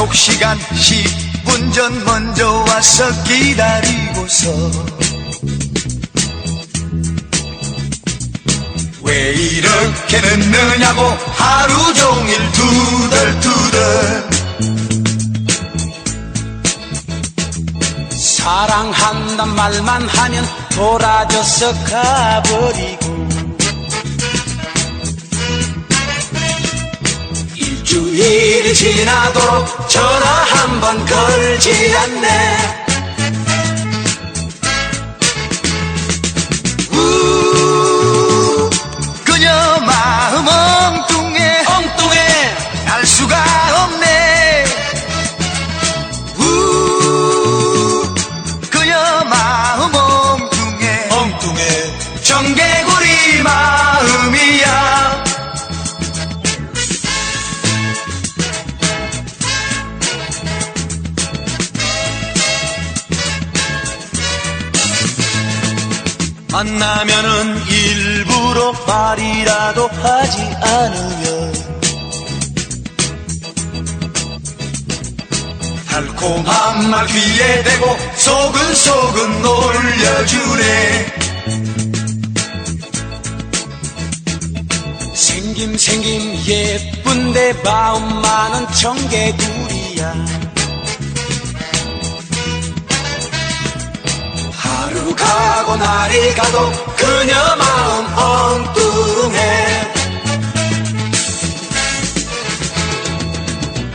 약속 시간 10분 전 먼저 와서 기다리고서. 왜 이렇게 늦느냐고 하루 종일 투덜투덜. 사랑한단 말만 하면 돌아져서 가버리고. 일주일이 지나도록 전화 한 번 걸지 않네 만나면은 일부러 말이라도 하지 않으면 달콤한 말 귀에 대고 소근소근 놀려주네. 생김 생김 예쁜데 마음만은 청개구리야 가고 날이 가도 그녀 마음 엉뚱해.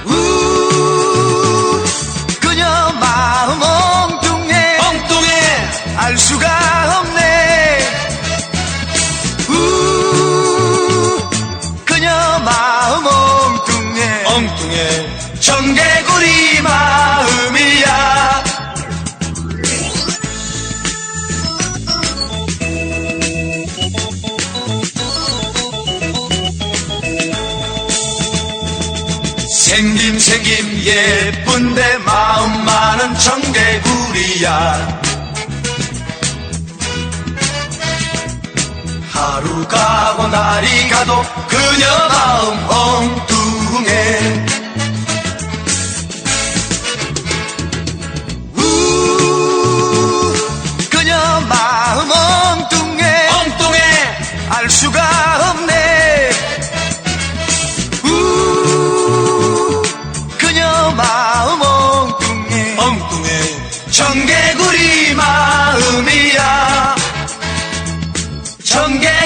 우 그녀 마음 엉뚱해. 엉뚱해. 알 수가 생김 생김 예쁜데 마음만은 청개구리야. 하루 가고 날이 가도 그녀 마음 엉뚱해 전개.